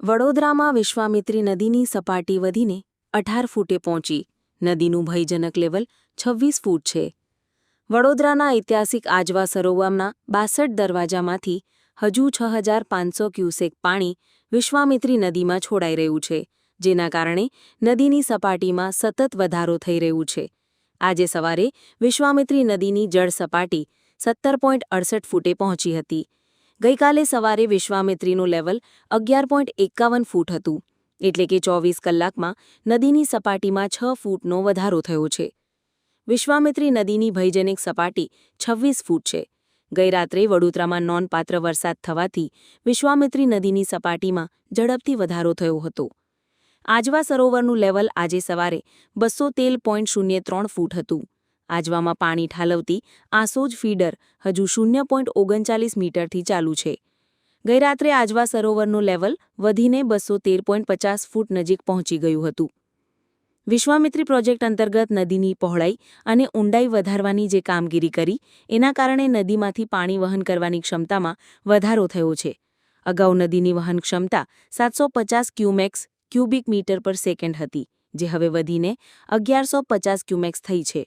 વડોદરામાં વિશ્વામિત્રી નદીની સપાટી વધીને અઢાર ફૂટે પહોંચી. નદીનું ભયજનક લેવલ છવ્વીસ ફૂટ છે. વડોદરાના ઐતિહાસિક આજવા સરોવરના બાસઠ દરવાજામાંથી હજુ છ હજાર પાંચસો ક્યુસેક પાણી વિશ્વામિત્રી નદીમાં છોડાઈ રહ્યું છે, જેના કારણે નદીની સપાટીમાં સતત વધારો થઈ રહ્યું છે. આજે સવારે વિશ્વામિત્રી નદીની જળ સપાટી સત્તર પોઈન્ટ અડસઠ ફૂટે પહોંચી હતી. ગઈકાલે સવારે વિશ્વામિત્રીનું લેવલ અગિયાર પોઈન્ટ એકાવન ફૂટ હતું, એટલે કે ચોવીસ કલાકમાં નદીની સપાટીમાં છ ફૂટનો વધારો થયો છે. વિશ્વામિત્રી નદીની ભયજનક સપાટી છવ્વીસ ફૂટ છે. ગઈરાત્રે વડોદરામાં નોંધપાત્ર વરસાદ થવાથી વિશ્વામિત્રી નદીની સપાટીમાં ઝડપથી વધારો થયો હતો. આજવા સરોવરનું લેવલ આજે સવારે બસો તેલ પોઈન્ટ શૂન્ય ત્રણ ફૂટ હતું. આજવામાં પાણી ઠાલવતી આસોજ ફીડર હજુ શૂન્ય પોઈન્ટ ઓગણચાલીસ મીટરથી ચાલુ છે. ગઈરાત્રે આજવા સરોવરનું લેવલ વધીને બસો તેર પોઈન્ટ પચાસ ફૂટ નજીક પહોંચી ગયું હતું. વિશ્વામિત્રી પ્રોજેક્ટ અંતર્ગત નદીની પહોળાઈ અને ઊંડાઈ વધારવાની જે કામગીરી કરી, એના કારણે નદીમાંથી પાણી વહન કરવાની ક્ષમતામાં વધારો થયો છે. અગાઉ નદીની વહન ક્ષમતા સાતસો પચાસ cumecs cubic metre per second હતી, જે હવે વધીને અગિયારસો પચાસ ક્યુમેક્સ થઈ છે.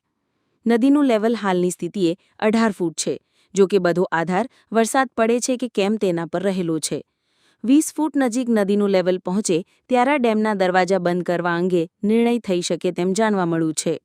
નદીનું લેવલ હાલની સ્થિતિએ અઢાર ફૂટ છે, જો કે બધો આધાર વરસાદ પડે છે કે કેમ તેના પર રહેલો છે. વીસ ફૂટ નજીક નદીનું લેવલ પહોંચે, ત્યારે ડેમના દરવાજા બંધ કરવા અંગે નિર્ણય થઈ શકે તેમ જાણવા મળ્યું છે.